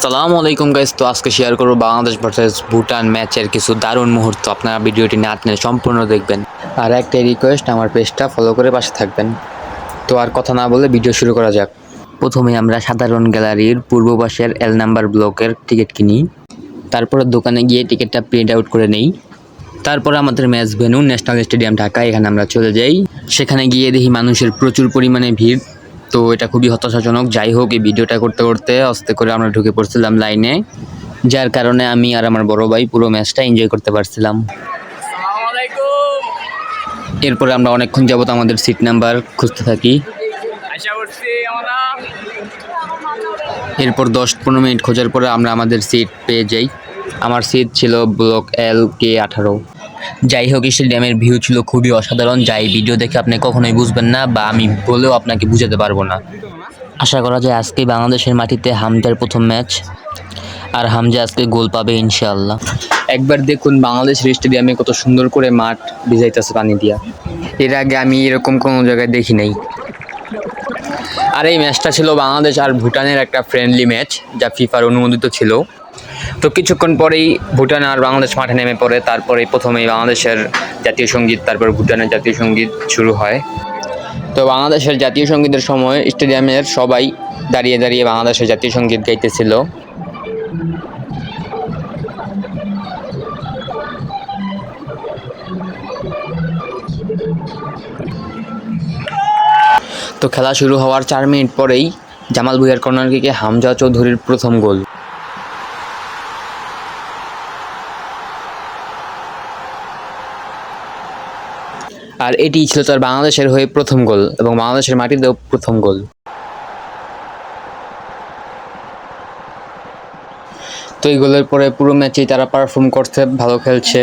আসসালামু আলাইকুম গাইজ তো আজকে শেয়ার করব বাংলাদেশ ভার্সেস ভুটান ম্যাচের কিছু দারুণ মুহূর্ত। আপনারা ভিডিওটি না টেনে সম্পূর্ণ দেখবেন। আর একটা রিকোয়েস্ট আমার পেজটা ফলো করে পাশে থাকবেন। তো আর কথা না বলে ভিডিও শুরু করা যাক। প্রথমে আমরা সাধারণ গ্যালারির পূর্ব পাশের এল নাম্বার ব্লকের টিকিট কিনি। তারপরে দোকানে গিয়ে টিকিটটা প্রিন্ট আউট করে নেই। তারপরে আমাদের match venue national stadium Dhaka, এখানে আমরা চলে যাই। সেখানে গিয়ে দেখি মানুষের প্রচুর পরিমাণে ভিড়। তো এটা খুবই হতাশাজনক। যাই হোক এই ভিডিওটা করতে করতে আস্তে করে আমরা ঢুকে পড়ছিলাম লাইনে যার কারণে আমি আর আমার বড় ভাই পুরো ম্যাচটা এনজয় করতে পারছিলাম। এরপরে আমরা অনেকক্ষণ যাবত আমাদের সিট নাম্বার খুঁজতে থাকি। এরপর দশ পনেরো মিনিট খোঁজার পরে আমরা আমাদের সিট পেয়ে যাই। আমার সিট ছিল ব্লক এল কে আঠারো। যাই হোক স্টেডিয়ামের ভিউ ছিল খুবই অসাধারণ। যাই ভিডিও দেখে আপনি কখনোই বুঝবেন না বা আমি বলেও আপনাকে বুঝাতে পারব না। আশা করা যায় আজকে বাংলাদেশের মাটিতে হামজার প্রথম ম্যাচ আর হামজা আজকে গোল পাবে ইনশাআল্লাহ। একবার দেখুন বাংলাদেশের স্টেডিয়ামে কত সুন্দর করে মাঠ ভিজাইতেছে পানি দিয়া। এর আগে আমি এরকম কোনো জায়গায় দেখি নাই। আর এই ম্যাচটা ছিল বাংলাদেশ আর ভুটানের একটা ফ্রেন্ডলি ম্যাচ যা ফিফার অনুমোদিত ছিল। তো কিছুক্ষণ পরেই ভুটান আর বাংলাদেশ মাঠে নেমে পড়ে, তারপরে প্রথমেই বাংলাদেশের জাতীয় সংগীত, তারপর ভুটানের জাতীয় সংগীত শুরু হয়। তো বাংলাদেশের জাতীয় সঙ্গীতের সময় স্টেডিয়ামের সবাই দাঁড়িয়ে দাঁড়িয়ে বাংলাদেশের জাতীয় সংগীত গাইতেছিল। তো খেলা শুরু হওয়ার চার মিনিট পরেই জামাল ভুইয়ার কর্নার হামজা চৌধুরীর প্রথম গোল। আর এটি ছিল তার বাংলাদেশের হয়ে প্রথম গোল এবং বাংলাদেশের মাটিতেও প্রথম গোল। তো এই গোলের পরে পুরো ম্যাচেই তারা পারফর্ম করছে, ভালো খেলছে।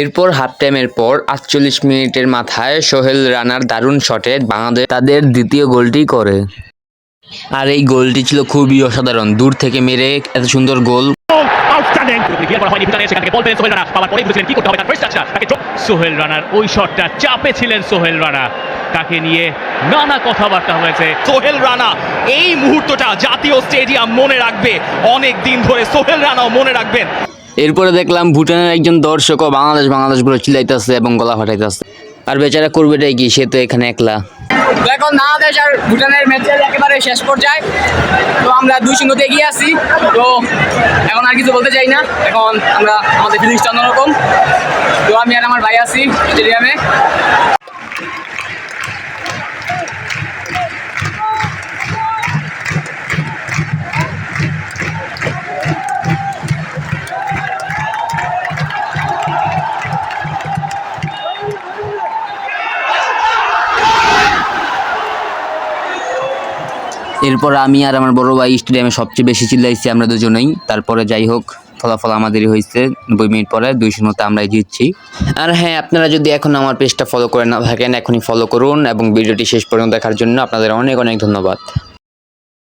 এরপর হাফ টাইমের পর আটচল্লিশ মিনিটের মাথায় সোহেল রানার দারুণ শটে বাংলাদেশ তাদের দ্বিতীয় গোলটি করে। আর এই গোলটি ছিল খুবই অসাধারণ। দূর থেকে মেরে এত সুন্দর গোল। সোহেল রানার ওই শটটা চাপে ছিলেন সোহেল রানা। তাকে নিয়ে নানা কথাবার্তা হয়েছে। সোহেল রানা এই মুহূর্তটা জাতীয় স্টেডিয়াম মনে রাখবে। অনেক দিন ধরে সোহেল রানাও মনে রাখবেন। এরপরে দেখলাম ভুটানের একজন দর্শকও বাংলাদেশ বাংলাদেশ বলে চিল্লাইতেছে এবং গলা ফাটাইতেছে। আর বেচারা করবে করবেটাই কি? সে তো এখানে একলা। তো এখন বাংলাদেশ আর ভুটানের ম্যাচের একেবারে শেষ পর্যায়ে। তো আমরা দুই শূন্যতে এগিয়ে আছি। তো এখন আর কিছু বলতে চাই না। এখন আমরা আমাদের ফিলিংসটা অন্যরকম। তো আমি আর আমার ভাই আছি স্টেডিয়ামে এরপর আমি আর আমার বড় ভাই স্টেডিয়ামে সবচেয়ে বেশি চিল্লাইছি আমরা দুজনেই। তারপরে যাই হোক, ফলাফল আমাদেরই হয়েছে নব্বই মিনিট পরে দুই শূন্যতে আমরাই জিতছি। আর হ্যাঁ আপনারা যদি এখন আমার পেজটা ফলো করে না থাকেন, এখনই ফলো করুন এবং ভিডিওটি শেষ পর্যন্ত দেখার জন্য আপনাদের অনেক অনেক ধন্যবাদ।